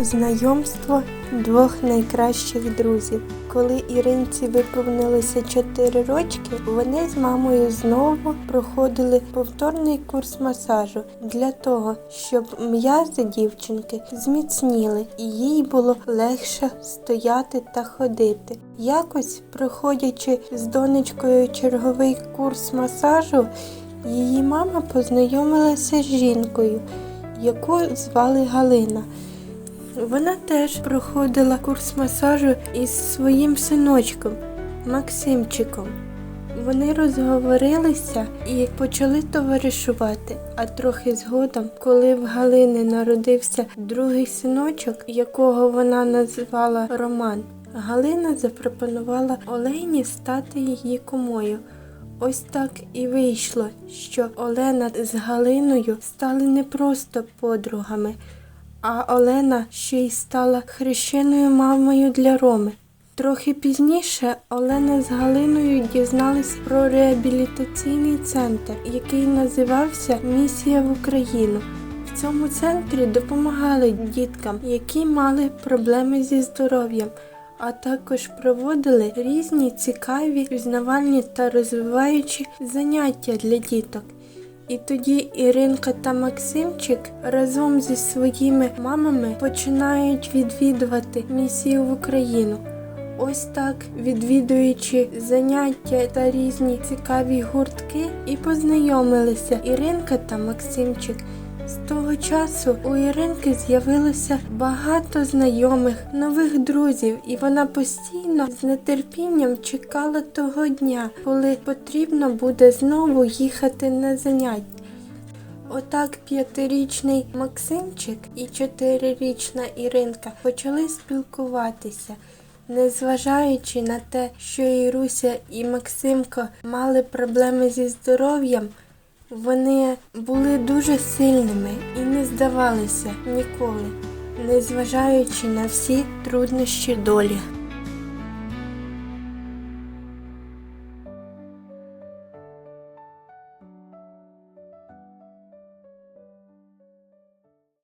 Знайомство двох найкращих друзів. Коли Іринці виповнилося 4 рочки, вони з мамою знову проходили повторний курс масажу для того, щоб м'язи дівчинки зміцніли і їй було легше стояти та ходити. Якось, проходячи з донечкою черговий курс масажу, її мама познайомилася з жінкою, яку звали Галина. Вона теж проходила курс масажу із своїм синочком Максимчиком. Вони розговорилися і почали товаришувати. А трохи згодом, коли в Галини народився другий синочок, якого вона назвала Роман, Галина запропонувала Олені стати її комою. Ось так і вийшло, що Олена з Галиною стали не просто подругами, а Олена ще й стала хрещеною мамою для Роми. Трохи пізніше Олена з Галиною дізнались про реабілітаційний центр, який називався Місія в Україну. В цьому центрі допомагали діткам, які мали проблеми зі здоров'ям, а також проводили різні цікаві, пізнавальні та розвиваючі заняття для діток. І тоді Іринка та Максимчик разом зі своїми мамами починають відвідувати місію в Україну. Ось так, відвідуючи заняття та різні цікаві гуртки, і познайомилися Іринка та Максимчик. З того часу у Іринки з'явилося багато знайомих, нових друзів, і вона постійно з нетерпінням чекала того дня, коли потрібно буде знову їхати на заняття. Отак п'ятирічний Максимчик і чотирирічна Іринка почали спілкуватися. Незважаючи на те, що Іруся і Максимко мали проблеми зі здоров'ям, вони були дуже сильними і не здавалися ніколи, незважаючи на всі труднощі долі.